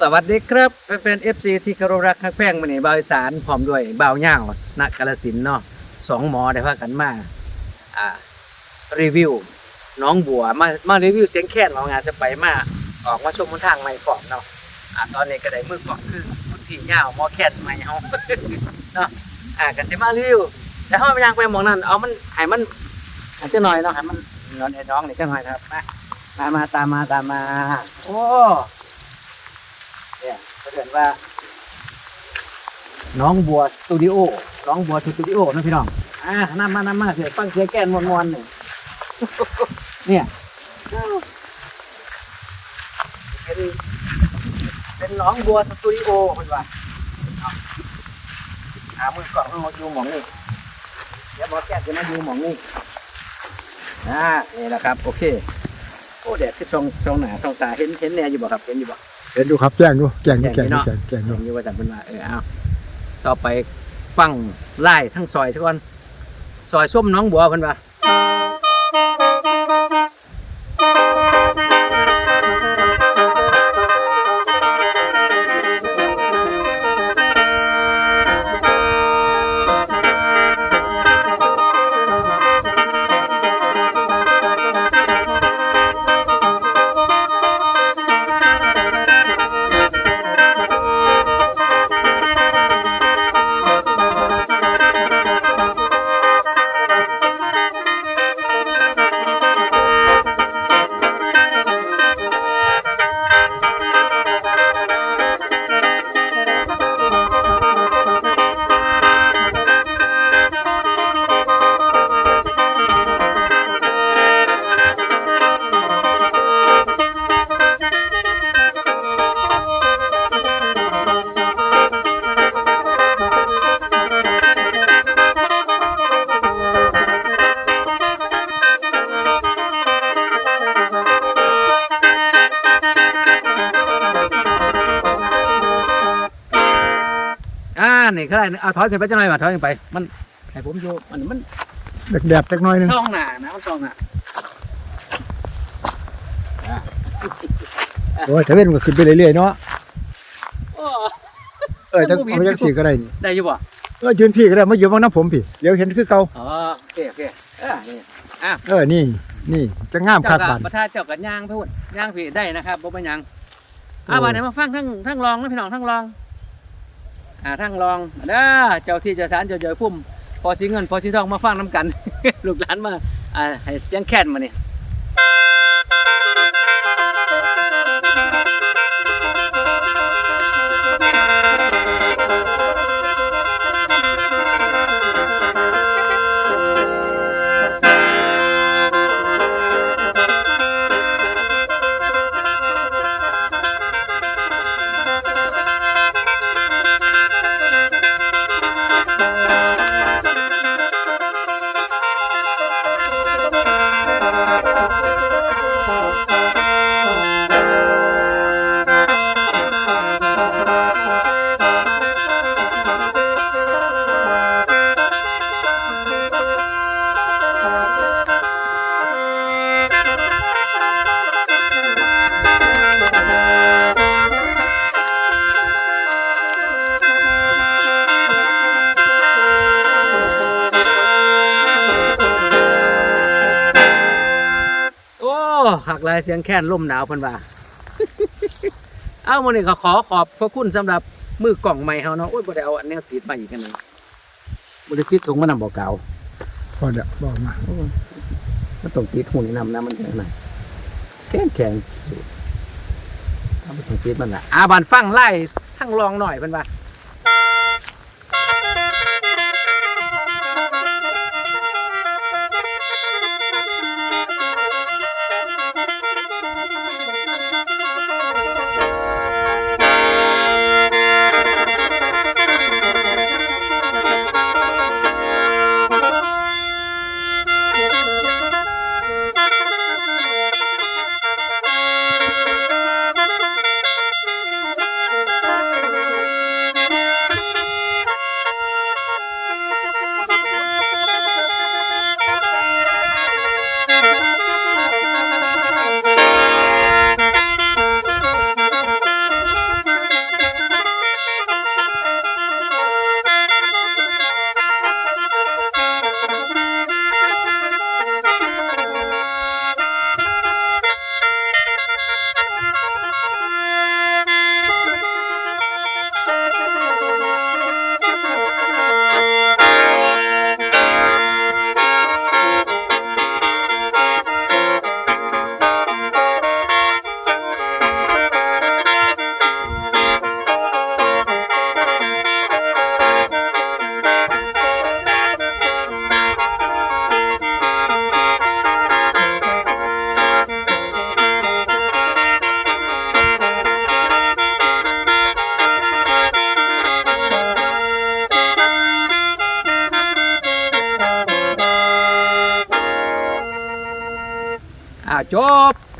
สวัสดีครับแฟนๆ FC ที่เคารพรักฮักแพงมื้อนี้บ่าวอีสานพร้อมด้วยบ่าวย่าวณกาฬสินเนาะสองหมอได้พากันมาอ่ารีวิวน้องบัวมามารีวิวเสียงแค้นของงานจะไปมาออกมาชมบนทางใหม่พร้อมเนาะอ่าตอนนี้ก็ได้มือกล้องคือคุณพี่ย่าวหมอแค้นใหม่เฮาเนาะอ่ากันสิมารีวิวแต่เฮาไปย่างไปหมองนั้นเอามันให้มันอาจจะหน่อยเนาะให้มันนอนไอ้น้องนี่จังหน่อยนะครับมามามาตามมาตามมา โอ้ เนี่ยเขาเรียกว่า น้องบัวสตูดิโอ น้องบัวสตูดิโอนะพี่น้อง อ่าน้ำมาน้ำมาเสียฟังเสียแก้นมวนมวนๆหนึ่งเนี่ยเป็นเป็นน้องบัวสตูดิโอคนว่าอาหามือกล่องมาอยู่หมองนี่เดี๋ยวบอแก้จะมาอยู่หมองนี่อ่านี่แหละครับ โอเค โอ้แดดคือช่องช่องหนาช่องตาเห็นเห็นแน่อยู่บ่ครับ เห็นอยู่บ่ เห็นดูครับแจ้งดูแจ้งดูแจ้แจ้งงอยู่ดูเนาะแจ้งแจ้งผดูมอยู่ว่าจังเป็นว่าเออเอาต่อไปฟังไล่ทั้งซอยทุกคนซอยส้มน้องบัวเพิ่นว่า อ่านี่ก็ได้เอาถอยขึ้นไปจังหน่อยว่าถอยขึ้นไป มันให้ผมอยู่มันมันแดดๆจักหน้อยหนึงซ่องหน้านะมันซ่องหน้าโอ้ยถ้าเว้นมันก็ขึ้นไปเรื่อยๆเนาะโอ้เออจังเอาจังสีก็ได้นี่ได้อยู่บ่เออยืนพี่ก็ได้มาอยู่บ้างน้ำผมพี่เดี๋ยวเห็นคือเก่าอ๋อโอเคโอเคเออนี่เออนี่ นี่จะงามคัเจ้ากกับาบนประธานเจ้ากับย่างพูดย่างผีได้นะครับบ่เป็นหยังอ่าบาดนี้มาฟังทั้งทั้งรองนะพี่น้องทั้งรอง อ่าทั้งรองเด้อเจ้าที่เจ้าทานเจ้าเจ้าพุ่มพอสิเงินพอสิทองมาฟังน้ำกัน ลูกหลานมาอ่าให้เสียงแค้นมาเนี่ย อ้หักลายเสียงแค้นลมหนาวเพิ่นว่า เอ้ามื้อนี้ก็ขอขอบพระคุณสำหรับมือกล่องใหม่เฮาเนาะโอ้ยบ่ได้เอาอันนี้ติดมาอีกกันเลยบ่ได้ติดถุงมานำบ่เก่าพอเดี๋ยวบอกมามันต้องติดหูนี่นำนะมันแข็งหน่อยแข็งแข็งสุดถ้ามันต้องติดมันละอาบานฟังไล่ทั้งรองหน่อยเพิ่นว่า จบ